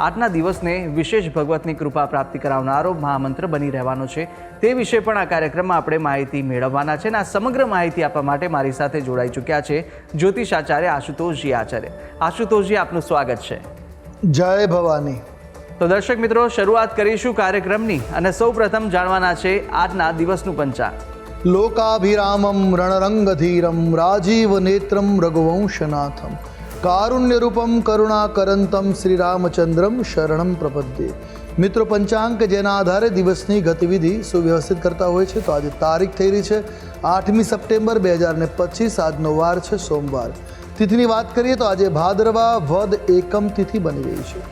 આજના દિવસને વિશેષ ભગવતની કૃપા પ્રાપ્તિ કરાવનારો મહામંત્ર બની રહેવાનો છે. તે વિશે પણ આ કાર્યક્રમમાં આપણે માહિતી મેળવવાના છે અને આ સમગ્ર માહિતી આપવા માટે મારી સાથે જોડાઈ ચૂક્યા છે જ્યોતિષ આચાર્ય આશુતોષજી આચાર્ય. આશુતોષજી આપનું સ્વાગત છે. જય ભવાની. તો દર્શક મિત્રો શરૂઆત કરીશું કાર્યક્રમની અને સૌ પ્રથમ જાણવાના છે આજના દિવસનું પંચાંગ. લોકાભિરામમ રણરંગધીરમ રાજીવ નેત્રમ રઘુવંશનાથમ. કારુણ્યરૂપમ કરુણાકરંતમ શ્રીરામચંદ્રમ શરણમ પ્રપદ્યે મિત્રો પંચાંગ જેના આધારે દિવસની ગતિવિધિ સુવ્યવસ્થિત કરતા હોય છે તો આજે તારીખ થઈ રહી છે આઠમી સપ્ટેમ્બર બે હજાર ને પચીસ આજનો વાર છે સોમવાર તિથિની વાત કરીએ તો આજે ભાદરવા વદ એકમ તિથિ બની રહી છે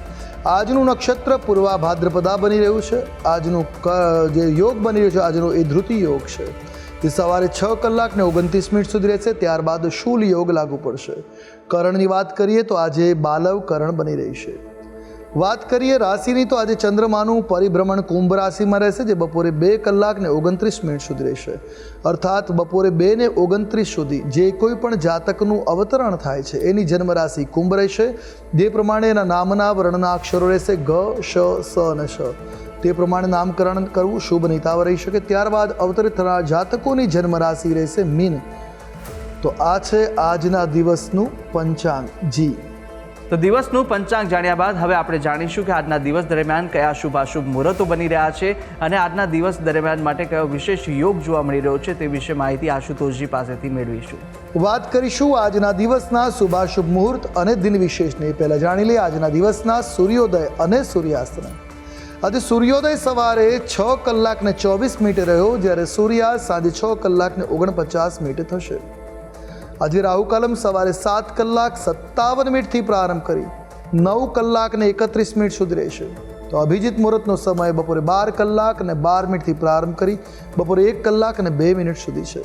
આજનું નક્ષત્ર પૂર્વા ભાદ્રપદા બની રહ્યું છે આજનું જે યોગ બની રહ્યું છે આજનો એ ધૃતિ યોગ છે તે સવારે છ કલાક ને ઓગણત્રીસ મિનિટ સુધી રહેશે ત્યારબાદ શૂલ યોગ લાગુ પડશે કરણની વાત કરીએ તો આજે બાલવ કરણ બની રહી છે. વાત કરીએ રાશિની તો આજે ચંદ્રમાનું પરિભ્રમણ કુંભ રાશિમાં રહેશે, જે બપોરે બે કલાક ને ઓગણત્રીસ મિનિટ સુધી રહેશે. અર્થાત બપોરે બે ને ઓગણત્રીસ સુધી જે કોઈ પણ જાતકનું અવતરણ થાય છે, એની જન્મ રાશિ કુંભ રહેશે. જે પ્રમાણે એના નામના વર્ણના અક્ષરો રહેશે ગ, શ, સ અને શ. તે પ્રમાણે નામકરણ કરવું શુભ નિતાવ રહી શકે. ત્યારબાદ અવતરિત થનાર જાતકોની જન્મ રાશિ રહેશે મીન. તો આ છે આજના દિવસનું પંચાંગ. જી. તો દિવસનું પંચાંગ જાણ્યા બાદ હવે આપણે જાણીશું કે આજના દિવસ દરમિયાન કયા શુભાશુભ મુહૂર્તો બની રહ્યા છે અને આજના દિવસ દરમિયાન માટે કયો વિશેષ યોગ જોવા મળી રહ્યો છે તે વિશે માહિતી આશુતોષજી પાસેથી મેળવીશું. વાત કરીશું આજના દિવસના શુભાશુભ મુહૂર્ત અને દિન વિશેષની. પહેલાં જાણી લઈએ આજના દિવસના સૂર્યોદય અને સૂર્યાસ્તને. આજે સૂર્યોદય સવારે છ કલાક ને ચોવીસ મિનિટ રહ્યો જ્યારે સૂર્યાસ્ત સાંજે છ કલાક ને ઓગણપચાસ મિનિટ થશે. આજે રાહુકાલમ સવારે સાત કલાક સત્તાવન મિનિટથી પ્રારંભ કરી નવ કલાક ને એકત્રીસ મિનિટ સુધી રહેશે. તો અભિજીત મુહૂર્તનો સમય બપોરે બાર કલાક અને બાર મિનિટથી પ્રારંભ કરી બપોરે એક કલાક અને બે મિનિટ સુધી છે.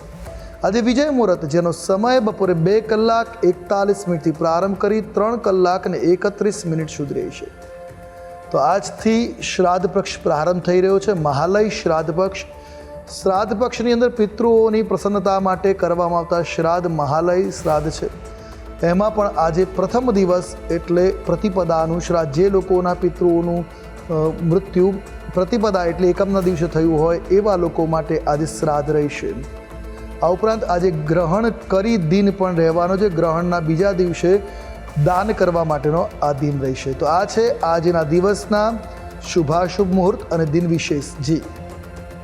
આજે વિજય મુહૂર્ત, જેનો સમય બપોરે બે કલાક એકતાલીસ મિનિટથી પ્રારંભ કરી ત્રણ કલાક અને એકત્રીસ મિનિટ સુધી રહેશે. તો આજથી શ્રાદ્ધ પક્ષ પ્રારંભ થઈ રહ્યો છે. મહાલય શ્રાદ્ધ પક્ષ શ્રાદ્ધ પક્ષની અંદર પિતૃઓની પ્રસન્નતા માટે કરવામાં આવતા શ્રાદ્ધ મહાલય શ્રાદ્ધ છે. એમાં પણ આજે પ્રથમ દિવસ એટલે પ્રતિપદાનું શ્રાદ્ધ. જે લોકોના પિતૃઓનું મૃત્યુ પ્રતિપદા એટલે એકમના દિવસે થયું હોય, એવા લોકો માટે આજે શ્રાદ્ધ રહેશે. આ ઉપરાંત આજે ગ્રહણ કરી દિન પણ રહેવાનો છે. ગ્રહણના બીજા દિવસે દાન કરવા માટેનો આ દિન રહેશે. તો આ છે આજના દિવસના શુભાશુભ મુહૂર્ત અને દિન વિશેષ. જી.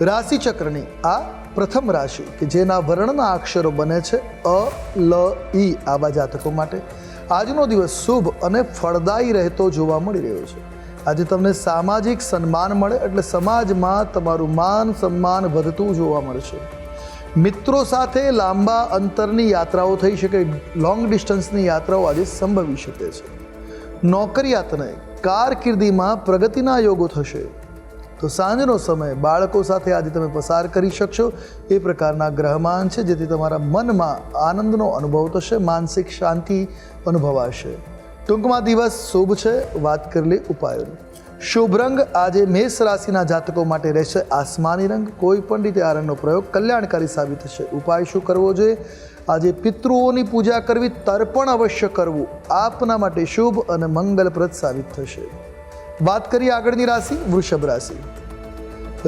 રાશિ ચક્રની આ પ્રથમ રાશિ, કે જેના વર્ણના અક્ષરો બને છે અ, લ, ઈ, આવા જાતકો માટે. આજનો દિવસ શુભ અને ફળદાયી રહેતો જોવા મળી રહ્યો છે. આજે તમને સામાજિક સન્માન મળે, એટલે સમાજમાં તમારું માન સન્માન વધતું જોવા મળશે. મિત્રો સાથે લાંબા અંતરની યાત્રાઓ થઈ શકે લોંગ ડિસ્ટન્સની યાત્રાઓ આજે સંભવી શકે છે. નોકરિયાતને કારકિર્દીમાં પ્રગતિના યોગો થશે. તો સાંજનો સમય બાળકો સાથે આજે તમે પસાર કરી શકશો. એ પ્રકારના ગ્રહમાન છે, જેથી તમારા મનમાં આનંદનો અનુભવ થશે, માનસિક શાંતિ અનુભવાશે. ટૂંકમાં દિવસ શુભ છે, વાત કરેલી ઉપાયોની શુભ રંગ આજે મેષ રાશિના જાતકો માટે રહેશે આસમાની રંગ. કોઈ પણ રીતે આ રંગનો પ્રયોગ કલ્યાણકારી સાબિત થશે. ઉપાય શું કરવો જોઈએ? આજે પિતૃઓની પૂજા કરવી, તર્પણ અવશ્ય કરવું. આપના માટે શુભ અને મંગલપ્રદ સાબિત થશે. વાત કરીએ આગળની રાશિ, વૃષભ રાશિ.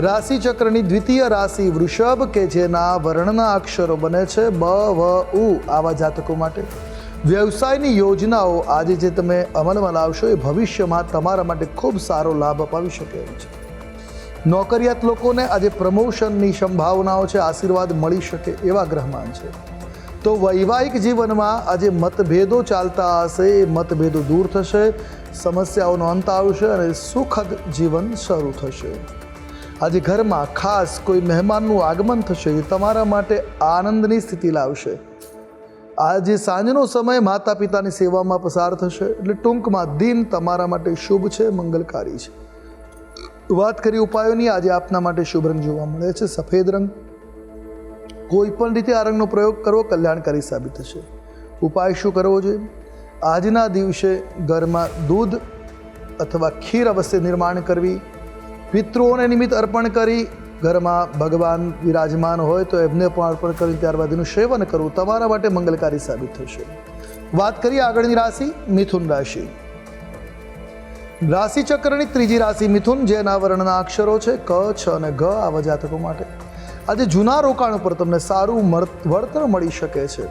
રાશિ ચક્રની દ્વિતીય રાશિ વૃષભ કે જેના વર્ણના અક્ષરો બને છે બ, વ, ઉ આવા જાતકો માટે. વ્યવસાયની યોજનાઓ આજે જે તમે અમલમાં લાવશો એ ભવિષ્યમાં તમારા માટે ખૂબ સારો લાભ અપાવી શકે એમ છે. નોકરિયાત લોકોને આજે પ્રમોશનની સંભાવનાઓ છે, આશીર્વાદ મળી શકે એવા ગ્રહમાન છે. તો વૈવાહિક જીવનમાં આજે મતભેદો ચાલતા હશે, એ મતભેદો દૂર થશે, સમસ્યાઓનો અંત આવશે અને સુખદ જીવન શરૂ થશે. આજે ઘરમાં ખાસ કોઈ મહેમાનનું આગમન થશે, એ તમારા માટે આનંદની સ્થિતિ લાવશે. આજે સાંજનો સમય માતા પિતાની સેવામાં પસાર થશે, એટલે ટૂંકમાં દિન તમારા માટે શુભ છે, મંગલકારી છે. વાત કરી ઉપાયોની, આજે આપના માટે શુભ રંગ જોવા મળે છે, સફેદ રંગ. કોઈ પણ રીતે આ રંગનો પ્રયોગ કરવો કલ્યાણકારી સાબિત થશે. ઉપાય શું કરવો જોઈએ? આજના દિવસે ઘરમાં દૂધ અથવા ખીર અવશ્ય નિર્માણ કરવી. પિતૃઓને નિમિત્ત અર્પણ કરી. ઘરમાં ભગવાન વિરાજમાન હોય તો એમને પણ અર્પણ કરી ત્યારબાદ એનું સેવન કરવું તમારા માટે મંગલકારી સાબિત થશે. વાત કરીએ આગળની રાશિ, મિથુન રાશિ. રાશિ ચક્રની ત્રીજી રાશિ મિથુન, જેના વર્ણના અક્ષરો છે ક, છ અને ઘ આવા જાતકો માટે. આજે જૂના રોકાણ ઉપર તમને સારું વળતર મળી શકે છે.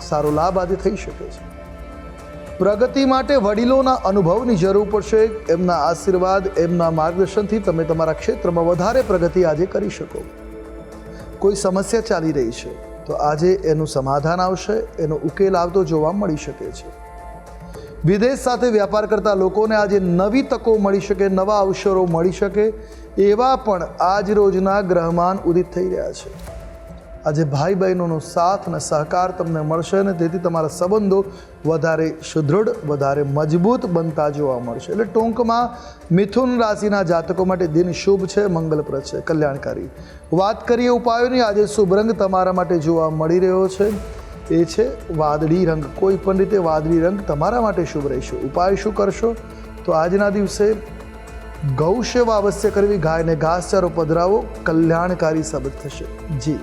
સારો લાભ આજે થઈ શકે છે. પ્રગતિ માટે વડીલોના અનુભવની જરૂર પડશે, એમના આશીર્વાદ, એમના માર્ગદર્શનથી તમે તમારા ક્ષેત્રમાં વધારે પ્રગતિ આજે કરી શકો. કોઈ સમસ્યા ચાલી રહી છે, તો આજે એનું સમાધાન આવશે, એનો ઉકેલ આવતો જોવા મળી શકે છે. વિદેશ સાથે વ્યાપાર કરતા લોકોને આજે નવી તકો મળી શકે, નવા અવસરો મળી શકે એવા પણ આજ રોજના ગ્રહમાન ઉદિત થઈ રહ્યા છે. આજે ભાઈ બહેનોનો સાથ અને સહકાર તમને મળશે અને તેથી તમારા સંબંધો વધારે સુદૃઢ, વધારે મજબૂત બનતા જોવા મળશે. એટલે ટૂંકમાં મિથુન રાશિના જાતકો માટે દિન શુભ છે, મંગલપ્રદ છે, કલ્યાણકારી. વાત કરીએ ઉપાયોની, આજે શુભ રંગ તમારા માટે જોવા મળી રહ્યો છે. એ છે વાદળી રંગ. કોઈ પણ રીતે વાદળી રંગ તમારા માટે શુભ રહેશે. ઉપાય શું કરશો? તો આજના દિવસે ગૌ સેવા અવશ્ય કરવી ગાયને ઘાસચારો પધરાવો કલ્યાણકારી સાબિત થશે. જી.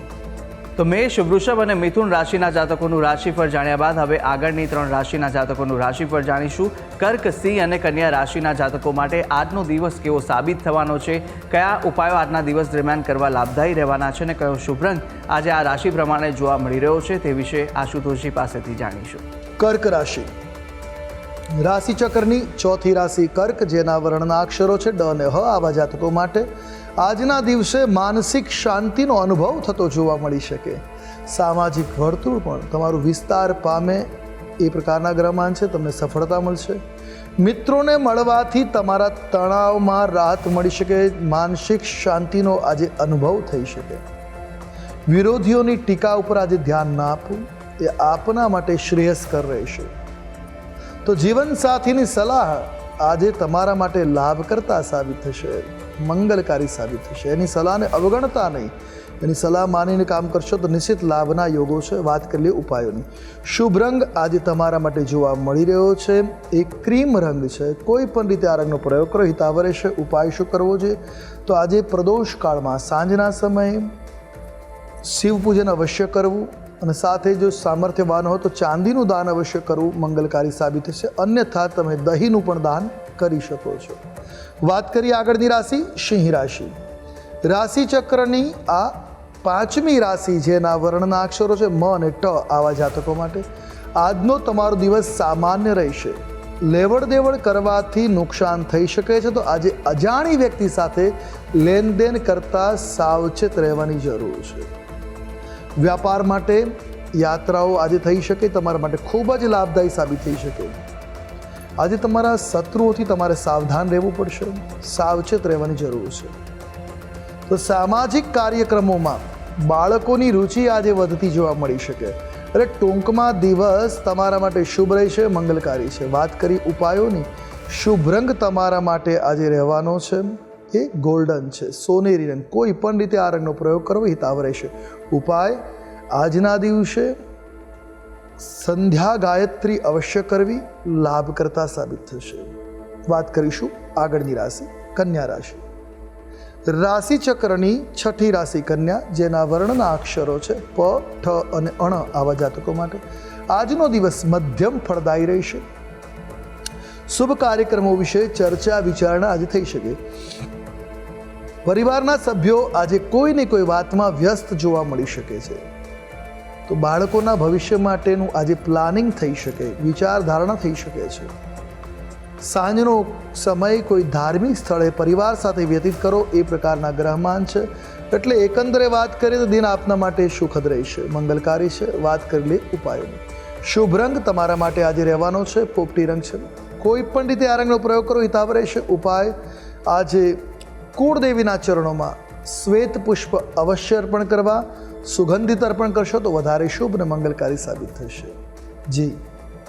તો મેષ વૃષભ અને મિથુન રાશિના જાતકોનું રાશિફળ જાણ્યા બાદ હવે આગળની ત્રણ રાશિના જાતકોનું રાશિફળ જાણીશું. કર્ક સિંહ અને કન્યા રાશિના જાતકો માટે આજનો દિવસ કેવો સાબિત થવાનો છે? કયા ઉપાયો આજના દિવસ દરમિયાન કરવા લાભદાયી રહેવાના છે અને કયો શુભ રંગ આજે આ રાશિ પ્રમાણે જોવા મળી રહ્યો છે તે વિશે આશુતોષજી પાસેથી જાણીશું. કર્ક રાશિ. રાશિ ચક્રની ચોથી રાશિ કર્ક, જેના વર્ણના અક્ષરો છે ડ અને હ આવા જાતકો માટે, આજના દિવસે માનસિક શાંતિનો અનુભવ થતો જોવા મળી શકે. સામાજિક વર્તુળ પણ તમારું વિસ્તાર પામે એ પ્રકારના ગ્રહમાન છે, તમને સફળતા મળશે. મિત્રોને મળવાથી તમારા તણાવમાં રાહત મળી શકે, માનસિક શાંતિનો આજે અનુભવ થઈ શકે. વિરોધીઓની ટીકા ઉપર આજે ધ્યાન ના આપવું, એ આપના માટે શ્રેયસ્કર રહેશે. તો જીવનસાથીની સલાહ આજે તમારા માટે લાભકર્તા સાબિત થશે, મંગલકારી સાબિત થશે. એની સલાહને અવગણતા નહીં. એની સલાહ માનીને કામ કરશો તો નિશ્ચિત લાભના યોગો છે. વાત કરી લઈએ ઉપાયોની. શુભ રંગ આજે તમારા માટે જોવા મળી રહ્યો છે. એ ક્રીમ રંગ છે. કોઈ પણ રીતે આ રંગનો પ્રયોગ કરો. હિતાવ રહેશે ઉપાય શું કરવો જોઈએ? તો આજે પ્રદોષ કાળમાં સાંજના સમયે શિવ પૂજન અવશ્ય કરવું. અને સાથે જો સામર્થ્યવાન હો તો ચાંદીનું દાન અવશ્ય કરવું મંગલકારી સાબિત થશે અન્યથા તમે દહીંનું પણ દાન કરી શકો છો. વાત કરીએ આગળની રાશિ, સિંહ રાશિ. રાશિ ચક્રની આ પાંચમી રાશિ જેના વર્ણના અક્ષરો છે, મ અને ટ આવા જાતકો માટે. આજનો તમારો દિવસ સામાન્ય રહેશે. લેવડ દેવડ કરવાથી નુકસાન થઈ શકે છે તો આજે અજાણી વ્યક્તિ સાથે લેનદેન કરતાં સાવચેત રહેવાની જરૂર છે. વ્યાપાર માટે યાત્રાઓ આજે થઈ શકે, તમારા માટે ખૂબ જ લાભદાયી સાબિત થઈ શકે. આજે તમારા શત્રુઓથી તમારે સાવધાન રહેવું પડશે, સાવચેત રહેવાની જરૂર છે. તો સામાજિક કાર્યક્રમોમાં બાળકોની રુચિ આજે વધતી જોવા મળી શકે. એટલે ટૂંકમાં દિવસ તમારા માટે શુભ રહેશે, મંગલકારી છે. વાત કરી ઉપાયોની. શુભ રંગ તમારા માટે આજે રહેવાનો છે. એ ગોલ્ડન છે, સોનેરી રંગ. કોઈ પણ રીતે આ રંગનો પ્રયોગ કરવો હિતાવ રહેશે. ઉપાય, આજના દિવસે સંધ્યા ગાયત્રી અવશ્ય કરવી લાભકર્તા સાબિત થશે. વાત કરીશું આગળની રાશિ, કન્યા રાશિ. રાશિ ચક્રની છઠ્ઠી રાશિ કન્યા, જેના વર્ણના અક્ષરો છે પ, ઠ અને અણ આવા જાતકો માટે. આજનો દિવસ મધ્યમ ફળદાયી રહેશે. શુભ કાર્યક્રમો વિશે ચર્ચા વિચારણા આજે થઈ શકે. પરિવારના સભ્યો આજે કોઈ ને કોઈ વાતમાં વ્યસ્ત જોવા મળી શકે છે. તો બાળકોના ભવિષ્ય માટેનું આજે પ્લાનિંગ થઈ શકે, વિચારધારણા થઈ શકે છે. સાંજનો સમય કોઈ ધાર્મિક સ્થળે પરિવાર સાથે વ્યતીત કરો એ પ્રકારના ગ્રહમાન છે. એટલે એકંદરે વાત કરીએ તો દિન આપના માટે સુખદ રહેશે, મંગલકારી છે, વાત કરી લે ઉપાયોની. શુભ રંગ તમારા માટે આજે રહેવાનો છે, પોપટી રંગ છે. કોઈ પણ રીતે આ રંગનો પ્રયોગ કરો હિતાવ રહેશે, ઉપાય. આજે કુળદેવીના ચરણોમાં શ્વેત પુષ્પ અવશ્ય અર્પણ કરવા, સુગંધિત અર્પણ કરશો તો વધારે શુભ અને મંગલકારી સાબિત થશે. જી.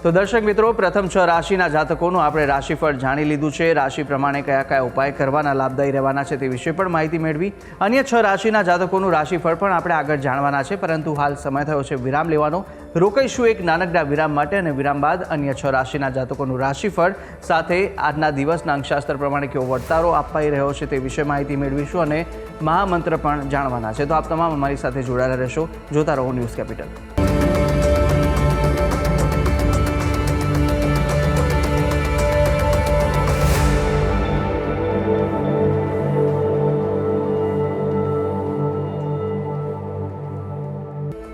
તો દર્શક મિત્રો, પ્રથમ છ રાશિના જાતકોનું આપણે રાશિફળ જાણી લીધું છે. રાશિ પ્રમાણે કયા કયા ઉપાય કરવાના, લાભદાયી રહેવાના છે તે વિશે પણ માહિતી મેળવી. અન્ય છ રાશિના જાતકોનું રાશિફળ પણ આપણે આગળ જાણવાના છે, પરંતુ હાલ સમય થયો છે વિરામ લેવાનો. રોકાઈશું એક નાનકડા વિરામ માટે અને વિરામ બાદ અન્ય છ રાશિના જાતકોનું રાશિફળ સાથે આજના દિવસના અંકશાસ્ત્ર પ્રમાણે કેવો વર્તારો અપાઈ રહ્યો છે તે વિશે માહિતી મેળવીશું અને મહામંત્ર પણ જાણવાના છે. તો આપ તમામ અમારી સાથે જોડાયેલા રહેશો. જોતા રહો ન્યૂઝ કેપિટલ.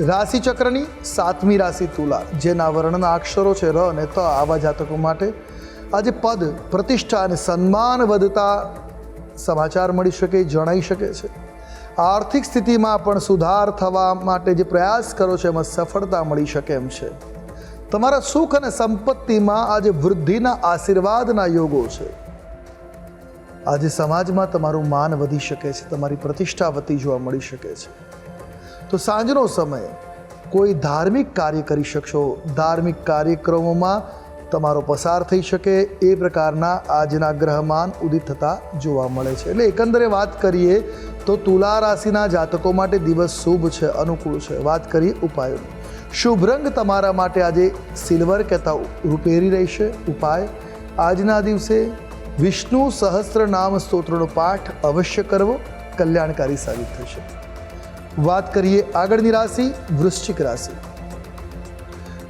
રાશિ ચક્રની સાતમી રાશિ તુલા, જેના વર્ણના અક્ષરો છે ર અને ત આવા જાતકો માટે આજે પદ, પ્રતિષ્ઠા અને સન્માન વધતા સમાચાર મળી શકે, જણાઈ શકે છે. આર્થિક સ્થિતિમાં પણ સુધાર થવા માટે જે પ્રયાસ કરો છો, એમાં સફળતા મળી શકે એમ છે. તમારા સુખ અને સંપત્તિમાં આજે વૃદ્ધિના આશીર્વાદના યોગો છે. આજે સમાજમાં તમારું માન વધી શકે છે, તમારી પ્રતિષ્ઠા વધતી જોવા મળી શકે છે. તો સાંજનો સમય. કોઈ ધાર્મિક કાર્ય કરી શકશો. ધાર્મિક કાર્યક્રમોમાં તમારો પસાર થઈ શકે. એ પ્રકારના આજના ગ્રહમાન ઉદિત થતા જોવા મળે છે. એટલે એકંદરે વાત કરીએ તો તુલા રાશિના જાતકો માટે દિવસ શુભ છે, અનુકૂળ છે. વાત કરીએ ઉપાયોની. શુભ રંગ તમારા માટે આજે સિલ્વર કહેતા રૂપેરી રહેશે. ઉપાય, આજના દિવસે વિષ્ણુ સહસ્ત્ર નામ સ્તોત્રનો પાઠ અવશ્ય કરવો. કલ્યાણકારી સાબિત થશે. વાત કરીએ આગળની રાશિ, વૃશ્ચિક રાશિ.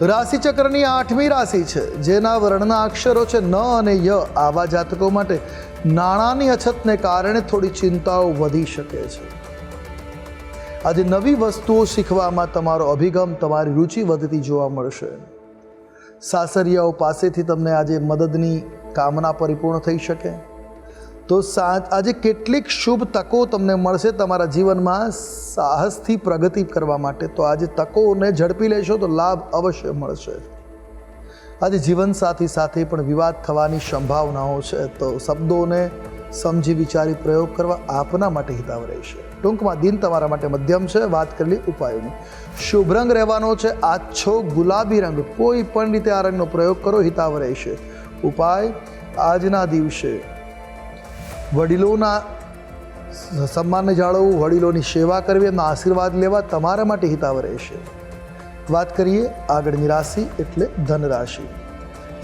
રાશિ ચક્રની આઠમી રાશિ છે, જેના વર્ણના અક્ષરો છે ન અને ય. આવા જાતકો માટે નાણાંની અછતને કારણે થોડી ચિંતાઓ વધી શકે છે. આજે નવી વસ્તુઓ શીખવામાં તમારો અભિગમ, તમારી રુચિ વધતી જોવા મળશે. સાસરિયાઓ પાસેથી તમને આજે મદદની કામના પરિપૂર્ણ થઈ શકે. તો આજે કેટલીક શુભ તકો તમને મળશે તમારા જીવનમાં સાહસથી પ્રગતિ કરવા માટે. તો આજે તકોને ઝડપી લેશો તો લાભ અવશ્ય મળશે. આજે જીવનસાથી સાથે પણ વિવાદ થવાની સંભાવનાઓ છે તો શબ્દોને સમજી વિચારી પ્રયોગ કરવા આપના માટે હિતાવ રહેશે. ટૂંકમાં દિન તમારા માટે મધ્યમ છે, વાત કરેલી ઉપાયોની. શુભ રંગ રહેવાનો છે, આછો ગુલાબી રંગ. કોઈ પણ રીતે આ રંગનો પ્રયોગ કરો, હિતાવ રહેશે. ઉપાય, આજના દિવસે વડીલોના સન્માનને જાળવવું, વડીલોની સેવા કરવી, એમના આશીર્વાદ લેવા તમારા માટે હિતાવ રહેશે. વાત કરીએ આગળની રાશિ એટલે ધન રાશિ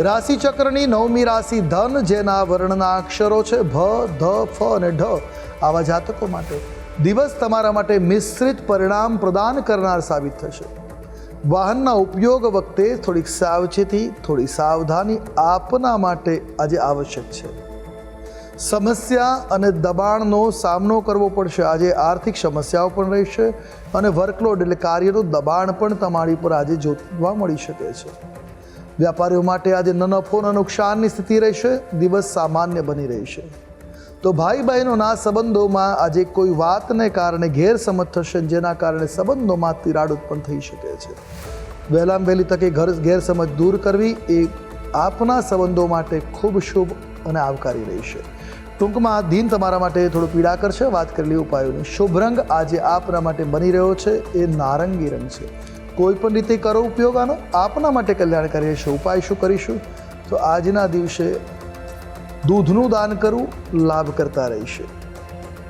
રાશિ ચક્રની નવમી રાશિ ધન, જેના વર્ણના અક્ષરો છે ભ, ધ, ફ અને ઢ. આવા જાતકો માટે દિવસ તમારા માટે મિશ્રિત પરિણામ પ્રદાન કરનાર સાબિત થશે. વાહનના ઉપયોગ વખતે થોડીક સાવચેતી, થોડી સાવધાની આપના માટે આજે આવશ્યક છે. સમસ્યા અને દબાણનો સામનો કરવો પડશે. આજે આર્થિક સમસ્યાઓ પણ રહેશે અને વર્કલોડ એટલે કાર્યનું દબાણ પણ તમારી પર આજે જોવા મળી શકે છે. વ્યાપારીઓ માટે આજે ન નફો ન નુકસાનની સ્થિતિ રહેશે, દિવસ સામાન્ય બની રહેશે. તો ભાઈ બહેનોના સંબંધોમાં આજે કોઈ વાતને કારણે ગેરસમજ થશે, જેના કારણે સંબંધોમાં તિરાડ ઉત્પન્ન થઈ શકે છે. વહેલામ વહેલી તકે ઘર ગેરસમજ દૂર કરવી એ આપના સંબંધો માટે ખૂબ શુભ અને આવકારી રહેશે ટૂંકમાં દિન તમારા માટે થોડું પીડા કરશે વાત કરેલી ઉપાયોની. શુભ રંગ આજે આપના માટે બની રહ્યો છે. એ નારંગી રંગ છે. કોઈ પણ રીતે કરો ઉપયોગ આનો. આપના માટે કલ્યાણકારી રહેશે ઉપાય શું કરીશું? તો આજના દિવસે દૂધનું દાન કરવું લાભ કરતા રહેશે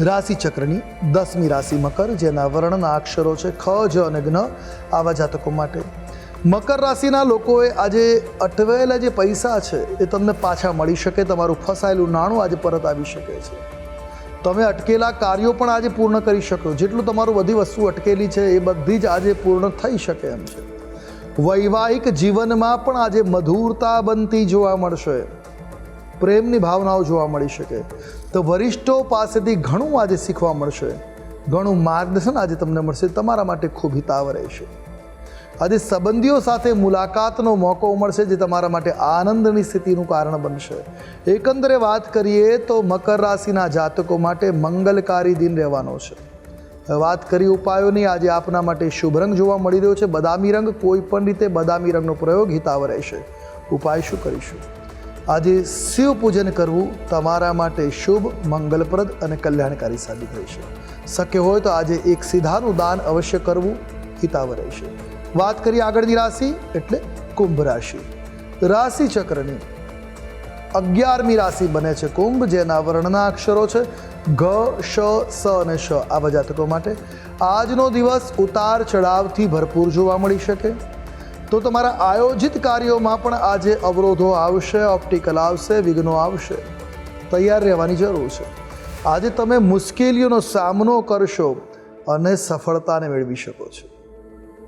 રાશિ ચક્રની દસમી રાશિ મકર, જેના વર્ણના અક્ષરો છે ખ, જ અને જ્ઞ આવા જાતકો માટે. મકર રાશિના લોકોએ આજે અટવાયેલા જે પૈસા છે એ તમને પાછા મળી શકે, તમારું ફસાયેલું નાણું આજે પરત આવી શકે છે. તમે અટકેલા કાર્યો પણ આજે પૂર્ણ કરી શકો, જેટલું તમારું બધી વસ્તુ અટકેલી છે એ બધી જ આજે પૂર્ણ થઈ શકે એમ છે. વૈવાહિક જીવનમાં પણ આજે મધુરતા બનતી જોવા મળશે. પ્રેમની ભાવનાઓ જોવા મળી શકે. તો વરિષ્ઠો પાસેથી ઘણું આજે શીખવા મળશે. ઘણું માર્ગદર્શન આજે તમને મળશે. તમારા માટે ખૂબ હિતાવ રહેશે. આજે સંબંધીઓ સાથે મુલાકાતનો મોકો મળશે જે તમારા માટે આનંદની સ્થિતિનું કારણ બનશે. એકંદરે વાત કરીએ તો મકર રાશિના જાતકો માટે મંગલકારી દિન રહેવાનો છે. વાત કરી ઉપાયોની આજે આપના માટે શુભ રંગ જોવા મળી રહ્યો છે. બદામી રંગ કોઈ પણ રીતે બદામી રંગનો પ્રયોગ હિતાવ રહેશે. ઉપાય શું કરીશું? આજે શિવ પૂજન કરવું તમારા માટે શુભ, મંગલપ્રદ અને કલ્યાણકારી સાબિત રહેશે શક્ય હોય તો આજે એક સીધાનું દાન અવશ્ય કરવું હિતાવ રહેશે વાત કરીએ આગળની રાશિ, એટલે કુંભ રાશિ. રાશિ ચક્રની અગિયારમી રાશિ બને છે કુંભ, જેના વર્ણના અક્ષરો છે ઘ, શ, સ અને શ. આવા જાતકો માટે આજનો દિવસ ઉતાર ચઢાવથી ભરપૂર જોવા મળી શકે. તો તમારા આયોજિત કાર્યોમાં પણ આજે અવરોધો આવશે ઓપ્ટિકલ આવશે, વિઘ્નો આવશે. તૈયાર રહેવાની જરૂર છે. આજે તમે મુશ્કેલીઓનો સામનો કરશો અને સફળતાને મેળવી શકો છો.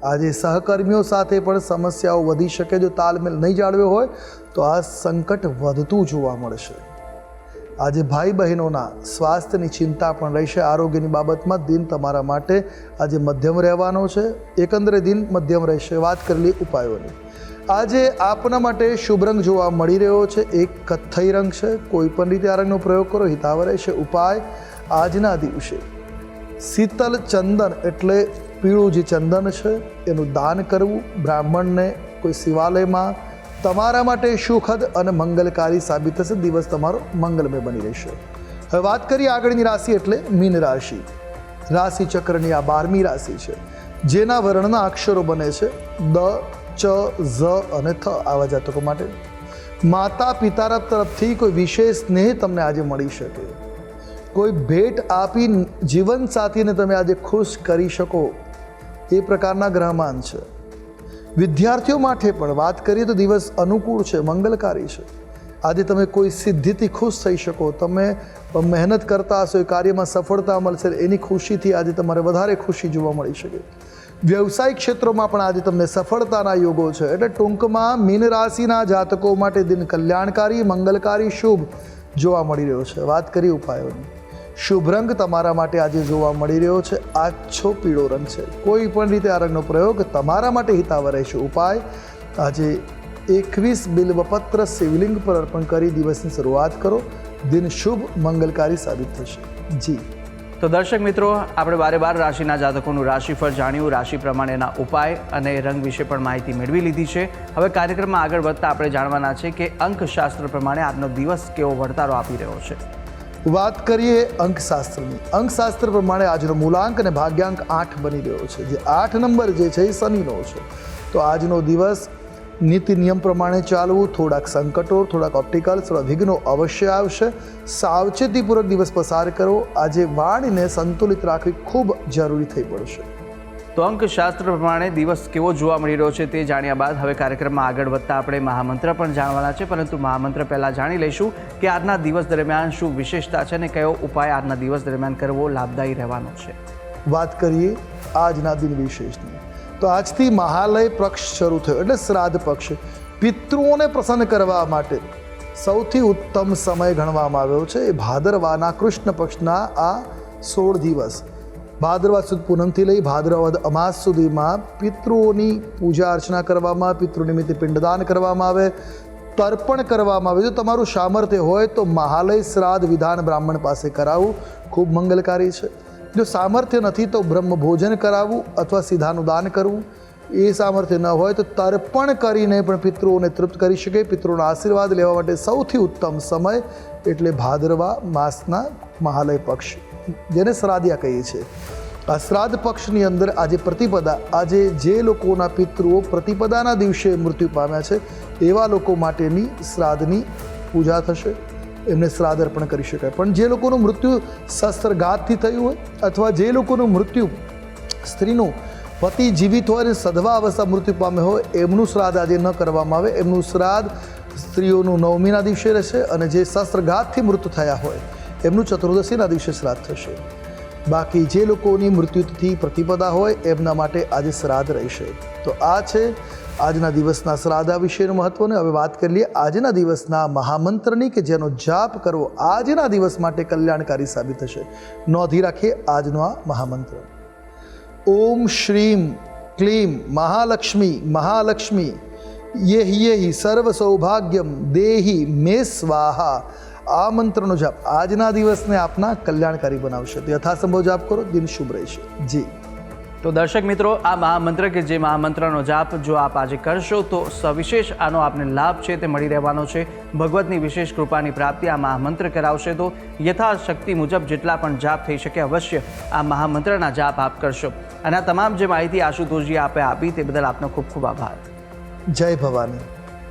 આજે સહકર્મીઓ સાથે પણ સમસ્યાઓ વધી શકે, જો તાલમેલ નહીં જાળવ્યો હોય, તો આ સંકટ વધતું જોવા મળશે. આજે ભાઈ બહેનોના સ્વાસ્થ્યની ચિંતા પણ રહેશે. આરોગ્યની બાબતમાં દિન તમારા માટે આજે મધ્યમ રહેવાનો છે. એકંદરે દિન મધ્યમ રહેશે. વાત કરેલી ઉપાયોની. આજે આપના માટે શુભ રંગ જોવા મળી રહ્યો છે. એક કથ્થઈ રંગ છે. કોઈ પણ રીતે આ રંગનો પ્રયોગ કરો. હિતાવ રહેશે. ઉપાય આજના દિવસે. શીતલ ચંદન એટલે પીળું જે ચંદન છે, એનું દાન કરવું. બ્રાહ્મણને કોઈ શિવાલયમાં તમારા માટે સુખદ અને મંગલકારી સાબિત થશે. દિવસ તમારો મંગલમય બની રહેશે. હવે વાત કરીએ આગળની રાશિ એટલે મીન રાશિ. રાશિ ચક્રની આ બારમી રાશિ છે. જેના વર્ણના અક્ષરો બને છે દ, ચ, ઝ અને થ આવા જાતકો માટે. માતા પિતા તરફથી કોઈ વિશેષ સ્નેહ તમને આજે મળી શકે. કોઈ ભેટ આપી જીવનસાથીને તમે આજે ખુશ કરી શકો. એ પ્રકારના ગ્રહમાન છે. વિદ્યાર્થીઓ માટે પણ વાત કરીએ તો દિવસ અનુકૂળ છે, મંગલકારી છે. આજે તમે કોઈ સિદ્ધિથી ખુશ થઈ શકો, તમે મહેનત કરતા હશો, એ કાર્યમાં સફળતા મળશે, એની ખુશીથી આજે તમારે વધારે ખુશી જોવા મળી શકે. વ્યવસાયિક ક્ષેત્રોમાં પણ આજે તમને સફળતાના યોગો છે. એટલે ટૂંકમાં મીન રાશિના જાતકો માટે દિન કલ્યાણકારી, મંગલકારી શુભ જોવા મળી રહ્યો છે. વાત કરી ઉપાયોની. શુભ રંગ તમારા માટે આજે જોવા મળી રહ્યો છે. આછો પીળો રંગ છે. કોઈ પણ રીતે આ રંગનો પ્રયોગ તમારા માટે હિતાવ રહેશે ઉપાય, આજે એકવીસ બિલ્વપત્ર શિવલિંગ પર અર્પણ કરી દિવસની શરૂઆત કરો. દિન શુભ, મંગલકારી સાબિત થશે. જી. તો દર્શક મિત્રો, આપણે બારે બાર રાશિના જાતકોનું રાશિફળ જાણ્યું. રાશિ પ્રમાણેના ઉપાય અને રંગ વિશે પણ માહિતી મેળવી લીધી છે. હવે કાર્યક્રમમાં આગળ વધતા આપણે જાણવાના છે કે અંકશાસ્ત્ર પ્રમાણે આજનો દિવસ કેવો વર્તારો આપી રહ્યો છે. વાત કરીએ અંકશાસ્ત્રની. અંકશાસ્ત્ર પ્રમાણે આજનો મૂલાંક અને ભાગ્યાંક આઠ બની રહ્યો છે. જે આઠ નંબર જે છે એ શનિનો છે. તો આજનો દિવસ નીતિ નિયમ પ્રમાણે ચાલવું, થોડાક સંકટો, થોડાક ઓપ્ટિકલ થોડા વિઘ્નો અવશ્ય આવશે. સાવચેતીપૂર્વક દિવસ પસાર કરો. આજે વાણીને સંતુલિત રાખવી ખૂબ જરૂરી થઈ પડશે. તો અંકશાસ્ત્ર પ્રમાણે દિવસ કેવો જોવા મળી રહ્યો છે તે જાણ્યા બાદ હવે કાર્યક્રમમાં આગળ વધતા આપણે મહામંત્ર પણ જાણવાના છે, પરંતુ મહામંત્ર પહેલાં જાણી લઈશું કે આજના દિવસ દરમિયાન શું વિશેષતા છે અને કયો ઉપાય આજના દિવસ દરમિયાન કરવો લાભદાયી રહેવાનો છે. વાત કરીએ આજના દિન વિશેષની. તો આજથી મહાલય પક્ષ શરૂ થયો એટલે શ્રાદ્ધ પક્ષ. પિતૃઓને પ્રસન્ન કરવા માટે સૌથી ઉત્તમ સમય ગણવામાં આવ્યો છે એ ભાદરવાના કૃષ્ણ પક્ષના આ સોળ દિવસ. ભાદરવા સુદ પૂનમથી લઈ ભાદરવદ અમાસ સુધીમાં પિતૃઓની પૂજા અર્ચના કરવામાં, પિતૃ નિમિત્તે પિંડદાન કરવામાં આવે, તર્પણ કરવામાં આવે. જો તમારું સામર્થ્ય હોય તો મહાલય શ્રાદ્ધ વિધાન બ્રાહ્મણ પાસે કરાવવું ખૂબ મંગલકારી છે. જો સામર્થ્ય નથી તો બ્રહ્મ ભોજન કરાવવું અથવા સીધાનું દાન કરવું. એ સામર્થ્ય ન હોય તો તર્પણ કરીને પણ પિતૃઓને તૃપ્ત કરી શકે. પિતૃઓના આશીર્વાદ લેવા માટે સૌથી ઉત્તમ સમય એટલે ભાદરવા માસના મહાલય પક્ષ. જેને શ્રાદ્યા કહીએ છીએ. આ શ્રાદ્ધ પક્ષની અંદર આજે પ્રતિપદા, આજે જે લોકોના પિતૃઓ પ્રતિપદાના દિવસે મૃત્યુ પામ્યા છે, એવા લોકો માટેની શ્રાદ્ધની પૂજા થશે. એમને શ્રાદ્ધ અર્પણ કરી શકાય. પણ જે લોકોનું મૃત્યુ શસ્ત્રઘાતથી થયું હોય અથવા જે લોકોનું મૃત્યુ સ્ત્રીનું પતિ જીવિત હોય અને સધવા અવસ્થા મૃત્યુ પામ્યો હોય, એમનું શ્રાદ્ધ આજે ન કરવામાં આવે. એમનું શ્રાદ્ધ સ્ત્રીઓનું નવમીના દિવસે રહેશે અને જે શસ્ત્રઘાતથી મૃત્યુ થયા હોય એમનું ચતુર્દશીના દિવસે શ્રાદ્ધ થશે. બાકી જે લોકોની મૃત્યુથી પ્રતિપદા હોય, એમના માટે આજે શ્રાદ્ધ રહેશે. તો આ છે આજના દિવસના શ્રાદ્ધા વિશેનું મહત્વને. હવે વાત કરી લઈએ આજના દિવસના મહામંત્રની કે જેનો જાપ કરવો આજના દિવસ માટે કલ્યાણકારી સાબિત થશે. નોંધી રાખીએ આજનો આ મહામંત્ર. ઓમ શ્રીમ ક્લીમ મહાલક્ષ્મી મહાલક્ષ્મી યેહી યેહી સર્વ સૌભાગ્યમ દેહી મે સ્વાહા આ મંત્રનો જાપ આજના દિવસને આપના કલ્યાણકારી બનાવશે. તો યથાસંભવ જાપ કરો દિન શુભ રહેશે. જી. તો દર્શક મિત્રો આ મહામંત્ર કે જે મહામંત્રનો જાપ જો આપ આજે કરશો તો સવિશેષ આનો આપને લાભ છે તે મળી રહેવાનો છે. ભગવતની વિશેષ કૃપાની પ્રાપ્તિ આ મહામંત્ર કરાવશે. તો યથાશક્તિ મુજબ જેટલા પણ જાપ થઈ શકે અવશ્ય આ મહામંત્રના જાપ આપ કરશો. અને આ તમામ જે માહિતી આશુતોષજી આપે આપી તે બદલ આપનો ખૂબ ખૂબ આભાર. જય ભવાની.